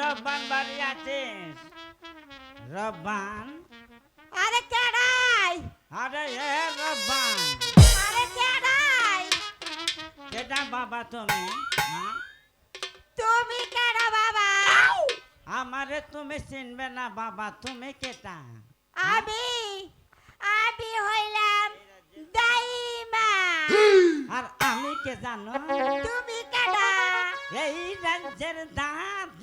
রব্বান বাড়ি আছিস রব্বান? আরে কেডাই? আরে এ রব্বান। আরে কেডাই? কেডা বাবা তুমি? তুমি কেডা বাবা? আমারে তুমি চিনবে না বাবা তুমি কেটা আমি আমি হইলাম দাইমা। আর আমি কে জানো? তুমি কেডা? এই রাজ্যের দাঁত।